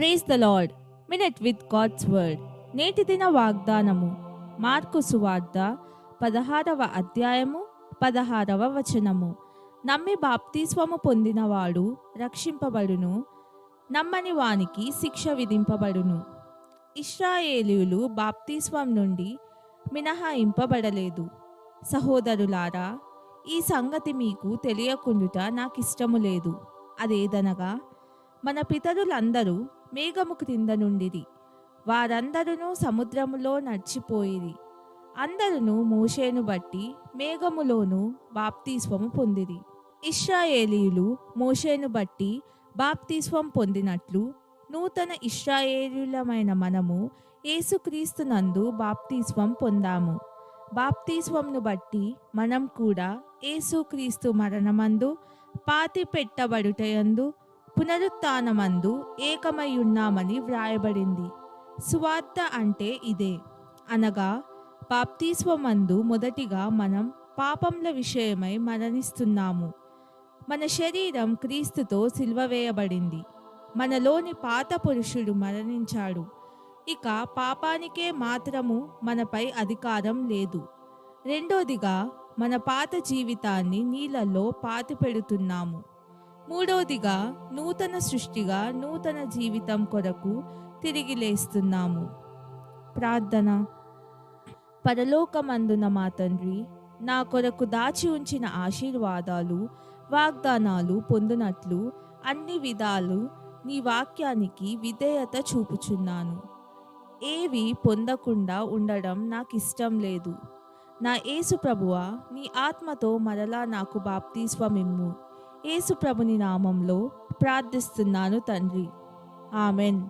Praise the Lord minute with God's word నేటి దిన వాగ్దానము. మార్కు సువార్త పదహారవ అధ్యాయము పదహారవ వచనము. నమ్మి బాప్తిస్వము పొందినవాడు రక్షింపబడును. నమ్మని వానికి శిక్ష విధింపబడును. ఇస్రాయేలీయులు బాప్తిస్వం నుండి మినహాయింపబడలేదు. సహోదరులారా ఈ సంగతి మీకు తెలియకుండుట నాకిష్టము లేదు. అదేదనగా మన పితరులందరూ మేఘము క్రింద నుండిది. వారందరూ సముద్రములో నడిచిపోయిరి. అందరును మోషేను బట్టి మేఘములోను బాప్తీస్వము పొందిరి. ఇష్రాయేలీలు మోషేను బట్టి బాప్తీస్వం పొందినట్లు నూతన ఇష్రాయేలులమైన మనము యేసుక్రీస్తునందు బాప్తీస్వం పొందాము. బాప్తీస్వంను బట్టి మనం కూడా యేసుక్రీస్తు మరణమందు పాతి పెట్టబడుటయందు పునరుత్నమందు ఏకమయ్యున్నామని వ్రాయబడింది. సువార్త అంటే ఇదే. అనగా బాప్తిస్వమందు మొదటిగా మనం పాపంల విషయమై మరణిస్తున్నాము. మన శరీరం క్రీస్తుతో సిల్వవేయబడింది మనలోని పాత పురుషుడు మరణించాడు. ఇక పాపానికే మాత్రము మనపై అధికారం లేదు. రెండోదిగా మన పాత జీవితాన్ని నీళ్ళల్లో పాతి మూడవదిగా నూతన సృష్టిగా నూతన జీవితం కొరకు తిరిగి లేస్తున్నాము. ప్రార్థన. పరలోకమందున మా తండ్రి నా కొరకు దాచి ఉంచిన ఆశీర్వాదాలు వాగ్దానాలు పొందినట్లు అన్ని విధాలు నీ వాక్యానికి విధేయత చూపుచున్నాను. ఏవి పొందకుండా ఉండడం నాకు ఇష్టం లేదు. నా యేసు ప్రభువ నీ ఆత్మతో మరలా నాకు బాప్తిస్వమిమ్ము. యేసు ప్రభుని నామంలో ప్రార్థిస్తున్నాను తండ్రి. ఆమెన్.